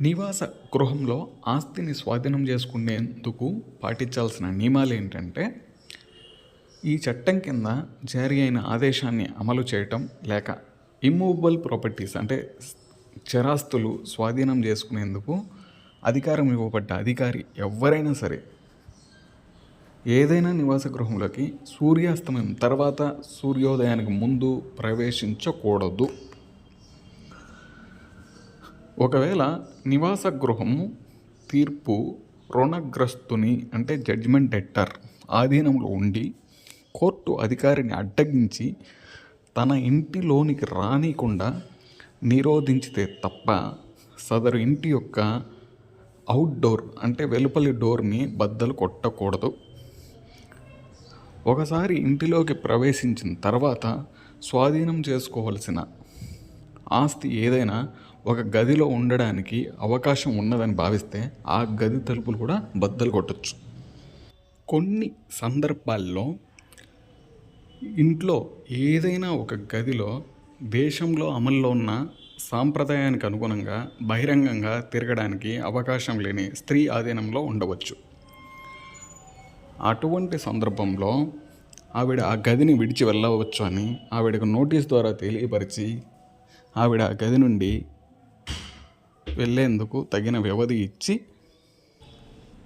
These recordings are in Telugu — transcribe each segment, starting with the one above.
నివాస గృహంలో ఆస్తిని స్వాధీనం చేసుకునేందుకు పాటించాల్సిన నియమాలు ఏంటంటే ఈ చట్టం కింద జారీ అయిన ఆదేశాన్ని అమలు చేయటం లేక ఇమ్మూవబుల్ ప్రాపర్టీస్ అంటే చరాస్తులు స్వాధీనం చేసుకునేందుకు అధికారం ఇవ్వబడ్డ అధికారి ఎవరైనా సరే ఏదైనా నివాస గృహంలోకి సూర్యాస్తమయం తర్వాత సూర్యోదయానికి ముందు ప్రవేశించకూడదు. ఒకవేళ నివాస గృహము తీర్పు రుణగ్రస్తుని అంటే జడ్జిమెంట్ డెట్టర్ ఆధీనంలో ఉండి కోర్టు అధికారిని అడ్డగించి తన ఇంటిలోనికి రానికుండా నిరోధించితే తప్ప సదరు ఇంటి యొక్క అవుట్డోర్ అంటే వెలుపలి డోర్ని బద్దలు కొట్టకూడదు. ఒకసారి ఇంటిలోకి ప్రవేశించిన తర్వాత స్వాధీనం చేసుకోవలసిన ఆస్తి ఏదైనా ఒక గదిలో ఉండడానికి అవకాశం ఉన్నదని భావిస్తే ఆ గది తలుపులు కూడా బద్దలు కొట్టచ్చు. కొన్ని సందర్భాల్లో ఇంట్లో ఏదైనా ఒక గదిలో దేశంలో అమల్లో ఉన్న సాంప్రదాయానికి అనుగుణంగా బహిరంగంగా తిరగడానికి అవకాశం లేని స్త్రీ ఆధీనంలో ఉండవచ్చు. అటువంటి సందర్భంలో ఆవిడ ఆ గదిని విడిచి వెళ్ళవచ్చు అని ఆవిడకు నోటీస్ ద్వారా తెలియపరిచి ఆవిడ ఆ గది నుండి వెళ్ళేందుకు తగిన వ్యవధి ఇచ్చి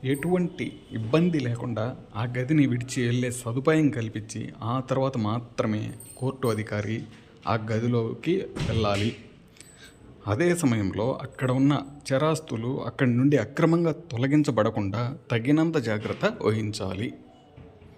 ఎటువంటి ఇబ్బంది లేకుండా ఆ గదిని విడిచి వెళ్ళే సదుపాయం కల్పించి ఆ తర్వాత మాత్రమే కోర్టు అధికారి ఆ గదిలోకి వెళ్ళాలి. అదే సమయంలో అక్కడ ఉన్న చరాస్తులు అక్కడి నుండి అక్రమంగా తొలగించబడకుండా తగినంత జాగ్రత్త వహించాలి.